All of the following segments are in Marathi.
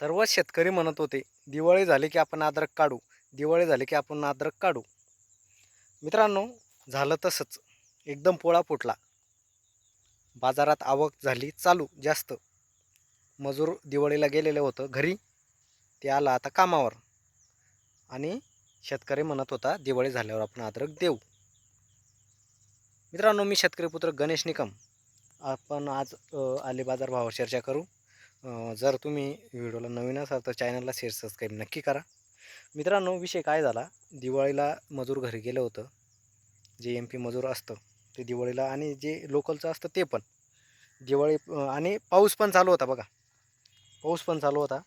सर्व शेतकरी म्हणत होते दिवाळी झाली की आपण अद्रक काढू दिवाळी झाली की आपण अद्रक काढू. मित्रांनो झालं तसंच. एकदम पोळा फुटला. बाजारात आवक झाली चालू जास्त. मजूर दिवाळीला गेलेलं होतं घरी. ते आलं आता कामावर. आणि शेतकरी म्हणत होता दिवाळी झाल्यावर आपण अद्रक देऊ. मित्रांनो मी शेतकरी पुत्र गणेश निकम. आपण आज आले बाजार भावावर चर्चा करू. जर तुम्ही व्हिडिओला नवीन असाल तर चॅनलला शेअर सबस्क्राईब नक्की करा. मित्रांनो विषय काय झाला? दिवाळीला मजूर घरी गेलं होतं. जे एम पी मजूर असतं ते दिवाळीला आणि जे लोकलचं असतं ते पण. दिवाळी आणि पाऊस पण चालू होता बघा. पाऊस पण चालू होता.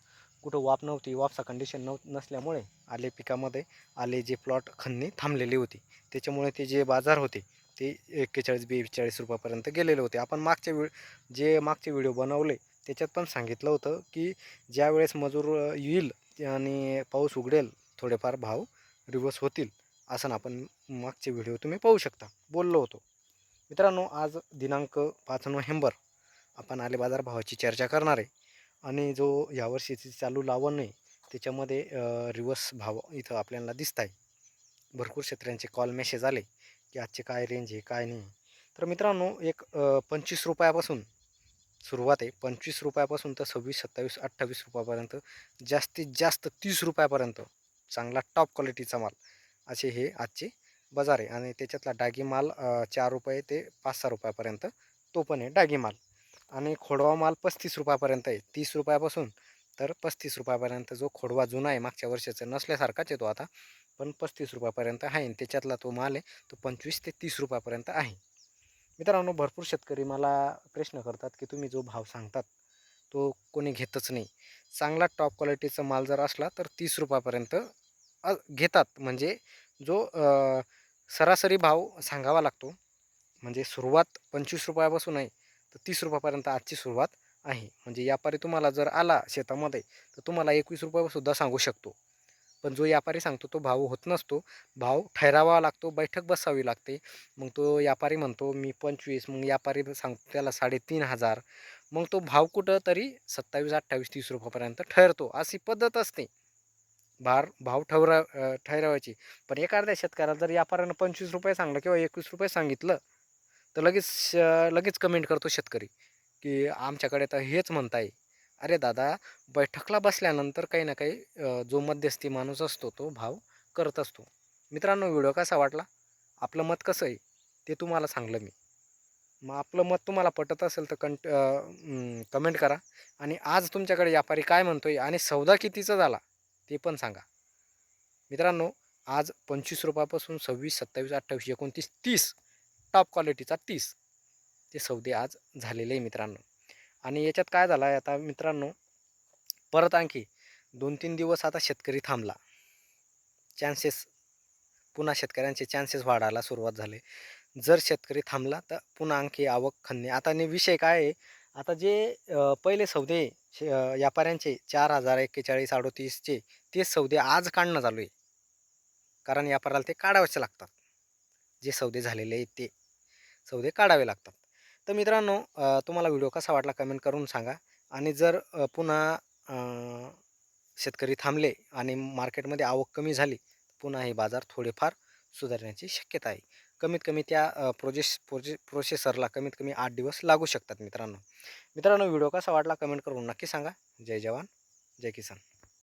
कुठं वाफ नव्हती वाफचा कंडिशन नव नसल्यामुळे आले पिकामध्ये आले जे प्लॉट खणणी थांबलेली होती. त्याच्यामुळे ते जे बाजार होते ते एक्केचाळीस बेचाळीस रुपयापर्यंत गेलेले होते. आपण मागच्या वेळ जे मागचे व्हिडिओ बनवले त्याच्यात पण सांगितलं होतं की ज्या वेळेस मजूर येईल आणि पाऊस उघडेल थोडेफार भाव रिवर्स होतील असं आपण मागचे व्हिडिओ तुम्ही पाहू शकता बोललो होतो. मित्रांनो आज दिनांक पाच नोव्हेंबर आपण आले बाजार भावाची चर्चा करणार आहे. आणि जो यावर्षीची चालू लावण आहे त्याच्यामध्ये रिवर्स भाव इथं आपल्याला दिसत आहे भरपूर शेतकऱ्यांचे कॉल मेसेज आले की आजचे काय रेंज आहे काय नाही. तर मित्रांनो एक पंचवीस रुपयापासून सुरुवात आहे. पंचवीस रुपयापासून तर सव्वीस सत्तावीस अठ्ठावीस रुपयापर्यंत जास्तीत जास्त तीस रुपयापर्यंत चांगला टॉप क्वालिटीचा माल असे हे आजचे बाजार आहे. आणि त्याच्यातला डागी माल चार रुपये ते पाच सहा रुपयापर्यंत तो पण आहे डागी माल. आणि खोडवा माल पस्तीस रुपयापर्यंत आहे. तीस रुपयापासून तर पस्तीस रुपयापर्यंत जो खोडवा जुना आहे मागच्या वर्षाचा नसल्यासारखाच येतो आता पण पस्तीस रुपयापर्यंत आहे. आणि त्याच्यातला तो माल आहे तो पंचवीस ते तीस रुपयापर्यंत आहे. मित्रांनो भरपूर शेतकरी मला प्रश्न करतात की तुम्ही जो भाव सांगतात तो कोणी घेतच नाही. चांगला टॉप क्वालिटीचा माल जर असला तर तीस रुपयापर्यंत घेतात. म्हणजे जो सरासरी भाव सांगावा लागतो म्हणजे सुरुवात पंचवीस रुपयापासून आहे तर तीस रुपयापर्यंत आजची सुरुवात आहे. म्हणजे व्यापारी तुम्हाला जर आला शेतामध्ये तर तुम्हाला एकवीस रुपयासुद्धा सांगू शकतो. पण जो व्यापारी सांगतो तो भाव होत नसतो. भाव ठरावा लागतो बैठक बसावी लागते. मग तो व्यापारी म्हणतो मी पंचवीस मग व्यापारी सांगतो त्याला साडेतीन हजार. मग तो भाव कुठं तरी सत्तावीस अठ्ठावीस तीस रुपयापर्यंत ठरतो. अशी पद्धत असते. भार भाव ठरवा ठरवायची. पण एखाद्या शेतकऱ्याला जर व्यापाऱ्यानं पंचवीस रुपये सांगलं किंवा एकवीस रुपये सांगितलं तर लगेच लगेच कमेंट करतो शेतकरी की आमच्याकडे तर हेच म्हणताय. अरे दादा बैठकला बसल्यानंतर काही ना काही जो मध्यस्थी माणूस असतो तो भाव करत असतो. मित्रांनो व्हिडिओ कसा वाटला? आपलं मत कसं आहे? ते तुम्हाला सांगलं मी. मग आपलं मत तुम्हाला पटत असेल तर कंट कमेंट करा. आणि आज तुमच्याकडे व्यापारी काय म्हणतो आहे आणि सौदा कितीचा झाला ते पण सांगा. मित्रांनो आज पंचवीस रुपयापासून सव्वीस सत्तावीस अठ्ठावीस एकोणतीस तीस टॉप क्वालिटीचा तीस. ते सौदे आज झालेले आहे मित्रांनो. आणि याच्यात काय झालं आहे आता मित्रांनो परत आणखी दोन तीन दिवस आता शेतकरी थांबला. चान्सेस पुन्हा शेतकऱ्यांचे चान्सेस वाढायला सुरुवात झाले. जर शेतकरी थांबला तर पुन्हा आणखी आवक खणणे आता ने विषय काय आहे आता जे पहिले सौदे शे- व्यापाऱ्यांचे चार हजार एक्केचाळीस अडोतीसचे तेच सौदे आज काढणं चालू आहे. कारण व्यापाऱ्याला ते काढावेच लागतात. जे सौदे झालेले आहेत ते सौदे काढावे लागतात. तर मित्रांनो तुम्हाला व्हिडिओ कसा वाटला कमेंट करून सांगा. आणि जर पुन्हा शेतकरी थांबले आणि मार्केटमध्ये आवक कमी झाली पुन्हा हे बाजार थोडेफार सुधारण्याची शक्यता आहे. कमीत कमी त्या प्रोजेस प्रोजे प्रोसेसरला कमीत कमी आठ दिवस लागू शकतात मित्रांनो. मित्रांनो व्हिडिओ कसा वाटला कमेंट करून नक्की सांगा. जय जवान जय किसान.